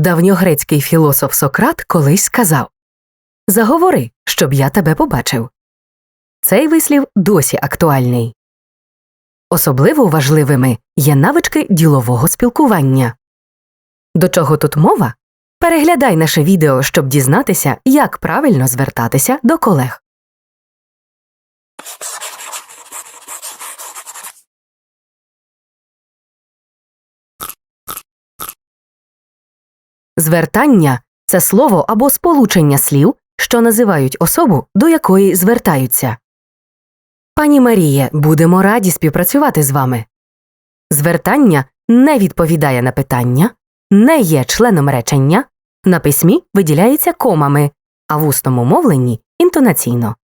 Давньогрецький філософ Сократ колись сказав Заговори, щоб я тебе побачив. Цей вислів досі актуальний. Особливо важливими є навички ділового спілкування. До чого тут мова? Переглядай наше відео, щоб дізнатися, як правильно звертатися до колег. Звертання це слово або сполучення слів, що називають особу, до якої звертаються. Пані Маріє, будемо раді співпрацювати з вами. Звертання не відповідає на питання, не є членом речення, на письмі виділяється комами, а в усному мовленні інтонаційно.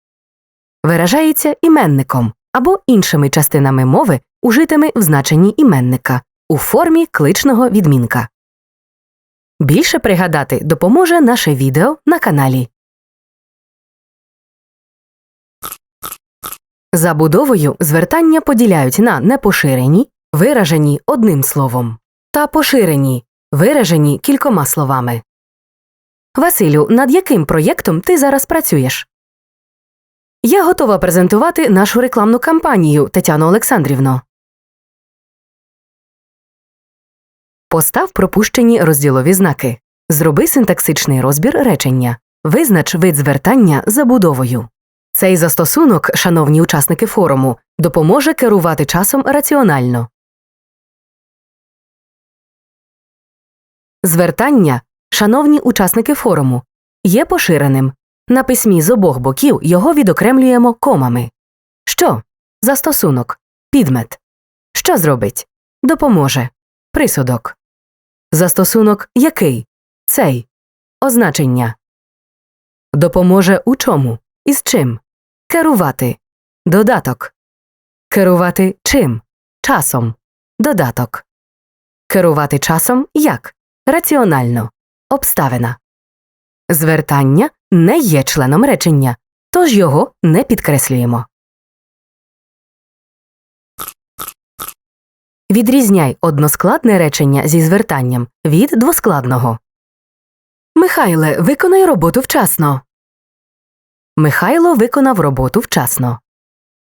Виражається іменником або іншими частинами мови, ужитими в значенні іменника у формі кличного відмінка. Більше пригадати допоможе наше відео на каналі. Забудовою звертання поділяють на непоширені, виражені одним словом, та поширені, виражені кількома словами. Василю, над яким проєктом ти зараз працюєш? Я готова презентувати нашу рекламну кампанію, Тетяно Олександрівно. Постав пропущені розділові знаки. Зроби синтаксичний розбір речення. Визнач вид звертання забудовою. Цей застосунок, шановні учасники форуму, допоможе керувати часом раціонально. Звертання, шановні учасники форуму, є поширеним. На письмі з обох боків його відокремлюємо комами. Що? Застосунок. Підмет. Що зробить? Допоможе. Присудок. Застосунок який? Цей. Означення. Допоможе у чому? Із чим? Керувати. Додаток. Керувати чим? Часом. Додаток. Керувати часом як? Раціонально. Обставина. Звертання не є членом речення, тож його не підкреслюємо. Відрізняй односкладне речення зі звертанням від двоскладного. Михайле, виконай роботу вчасно. Михайло виконав роботу вчасно.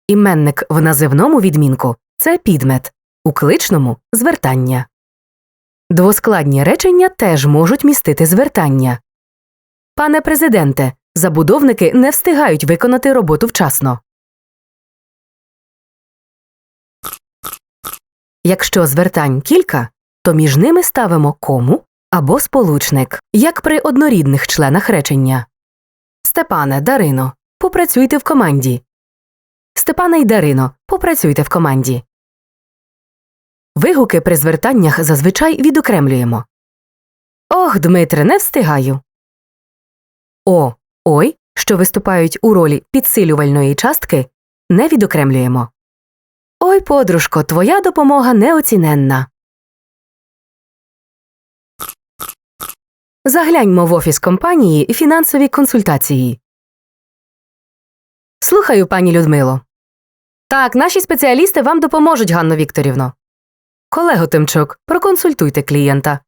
Іменник в називному відмінку це підмет, у кличному звертання. Двоскладні речення теж можуть містити звертання. Пане президенте, забудовники не встигають виконати роботу вчасно. Якщо звертань кілька, то між ними ставимо кому або сполучник, як при однорідних членах речення. Степане, Дарино, попрацюйте в команді. Степане й Дарино, попрацюйте в команді. Вигуки при звертаннях зазвичай відокремлюємо. Ох, Дмитре, не встигаю. О, ой, що виступають у ролі підсилювальної частки, не відокремлюємо. Ой, подружко, твоя допомога неоціненна. Загляньмо в офіс компанії фінансові консультації. Слухаю, пані Людмило. Так, наші спеціалісти вам допоможуть, Ганно Вікторівно. Колего Тимчук, проконсультуйте клієнта.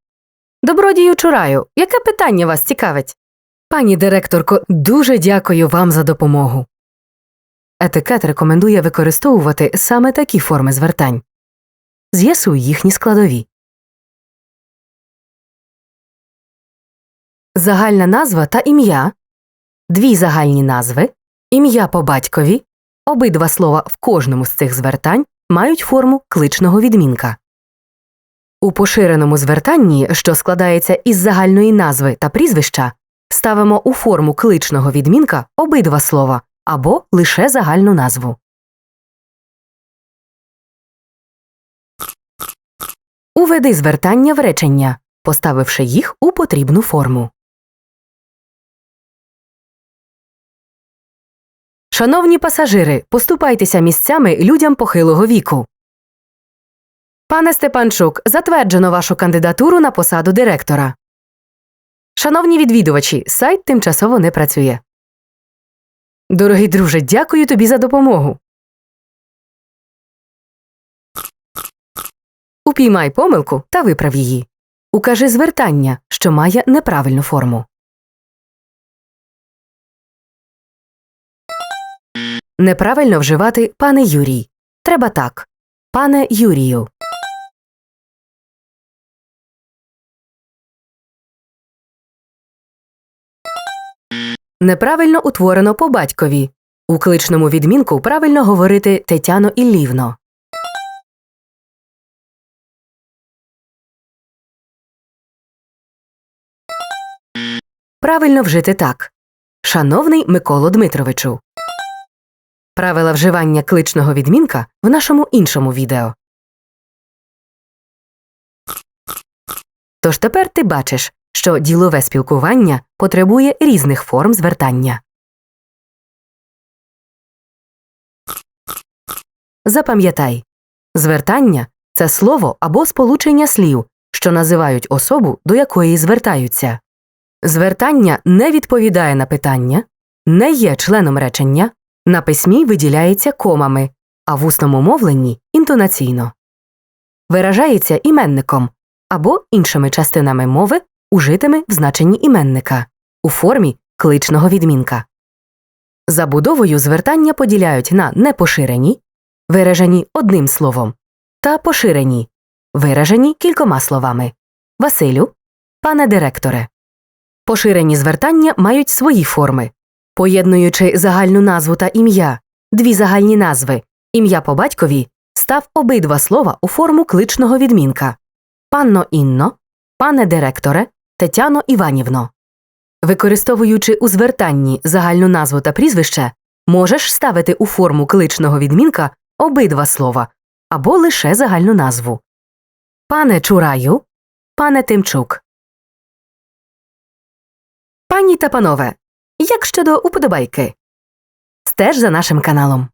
Добродію Чураю, яке питання вас цікавить? Пані директорко, дуже дякую вам за допомогу. Етикет рекомендує використовувати саме такі форми звертань. З'ясуй їхні складові. Загальна назва та ім'я. Дві загальні назви. Ім'я по батькові. Обидва слова в кожному з цих звертань мають форму кличного відмінка. У поширеному звертанні, що складається із загальної назви та прізвища, ставимо у форму кличного відмінка обидва слова або лише загальну назву. Уведи звертання в речення, поставивши їх у потрібну форму. Шановні пасажири, поступайтеся місцями людям похилого віку. Пане Степанчук, затверджено вашу кандидатуру на посаду директора. Шановні відвідувачі, сайт тимчасово не працює. Дорогий друже, дякую тобі за допомогу. Упіймай помилку та виправ її. Укажи звертання, що має неправильну форму. Неправильно вживати пане Юрій. Треба так. Пане Юрію. Неправильно утворено по батькові. У кличному відмінку правильно говорити Тетяно Іллівно. Правильно вжити так. Шановний Миколо Дмитровичу. Правила вживання кличного відмінка в нашому іншому відео. Тож тепер ти бачиш, що ділове спілкування потребує різних форм звертання. Запам'ятай звертання це слово або сполучення слів, що називають особу, до якої звертаються. Звертання не відповідає на питання, не є членом речення, на письмі виділяється комами, а в усному мовленні інтонаційно. Виражається іменником або іншими частинами мови, ужитими в значенні іменника у формі кличного відмінка. Забудовою звертання поділяють на непоширені, виражені одним словом, та поширені, виражені кількома словами Василю, пане директоре. Поширені звертання мають свої форми, поєднуючи загальну назву та ім'я, дві загальні назви, ім'я по батькові став обидва слова у форму кличного відмінка панно Інно, пане директоре, Тетяно Іванівно. Використовуючи у звертанні загальну назву та прізвище, можеш ставити у форму кличного відмінка обидва слова або лише загальну назву. Пане Чураю, пане Тимчук. Пані та панове, як щодо уподобайки? Стеж за нашим каналом.